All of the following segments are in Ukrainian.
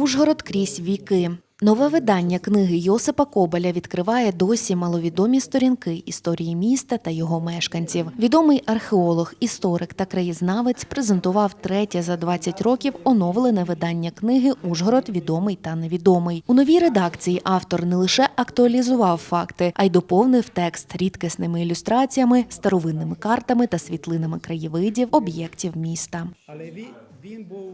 Ужгород крізь віки. Нове видання книги Йосипа Кобеля відкриває досі маловідомі сторінки історії міста та його мешканців. Відомий археолог, історик та краєзнавець презентував третє за 20 років оновлене видання книги Ужгород відомий та невідомий. У новій редакції автор не лише актуалізував факти, а й доповнив текст рідкісними ілюстраціями, старовинними картами та світлинами краєвидів, об'єктів міста. Але він, був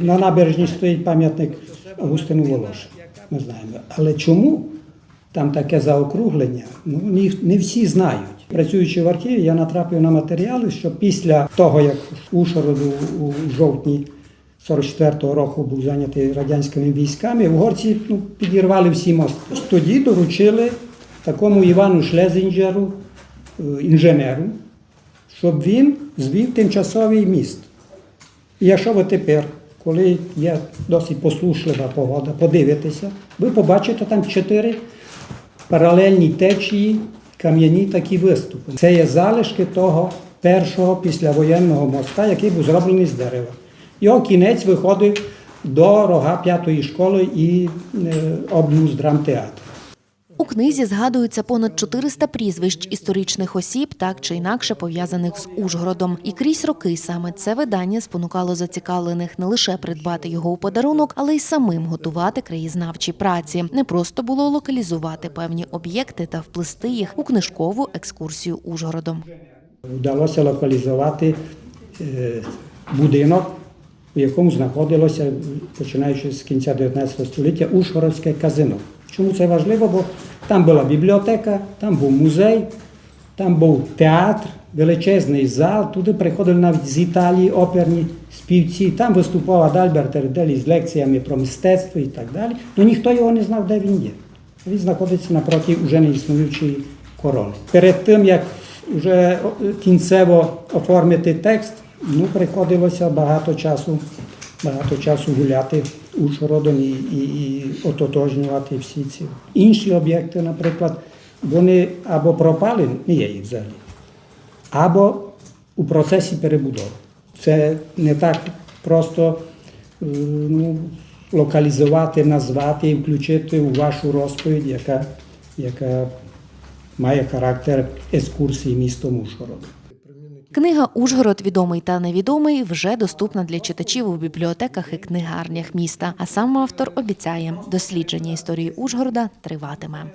На набережні стоїть пам'ятник Августину Волош. Ми знаємо. Але чому там таке заокруглення? Ну не всі знають. Працюючи в архіві, я натрапив на матеріали, що після того, як Ушгороду у жовтні 44-го року був зайнятий радянськими військами, угорці ну, підірвали всі мости. Тоді доручили такому Івану Шлезінджеру, е, інженеру, щоб він звів тимчасовий міст. І якщо ви тепер, коли є досить послушлива погода, подивитеся, ви побачите там чотири паралельні течії, кам'яні такі виступи. Це є залишки того першого післявоєнного моста, який був зроблений з дерева. Його кінець виходив до рога п'ятої школи і е, облюз драмтеатру. У книзі згадується понад 400 прізвищ історичних осіб, так чи інакше пов'язаних з Ужгородом. І крізь роки саме це видання спонукало зацікавлених не лише придбати його у подарунок, але й самим готувати краєзнавчі праці. Не просто було локалізувати певні об'єкти та вплести їх у книжкову екскурсію Ужгородом. Вдалося локалізувати е, будинок, у якому знаходилося, починаючи з кінця 19 століття, Ушгородське казино. Чому це важливо? Бо там була бібліотека, там був музей, там був театр, величезний зал. Туди приходили навіть з Італії оперні співці. Там виступав Адальберт Ерделі з лекціями про мистецтво і так далі. Ну ніхто його не знав, де він є. Він знаходиться напроти вже не існуючої корони. Перед тим, як вже кінцево оформити текст, ну, приходилося багато часу, багато часу гуляти Ужгородом і, і, ототожнювати всі ці інші об'єкти, наприклад, вони або пропали, не є їх взагалі, або у процесі перебудови. Це не так просто е, ну, локалізувати, назвати і включити у вашу розповідь, яка, яка має характер екскурсії містом Ужгороду. Книга Ужгород відомий та невідомий вже доступна для читачів у бібліотеках і книгарнях міста. А сам автор обіцяє, дослідження історії Ужгорода триватиме.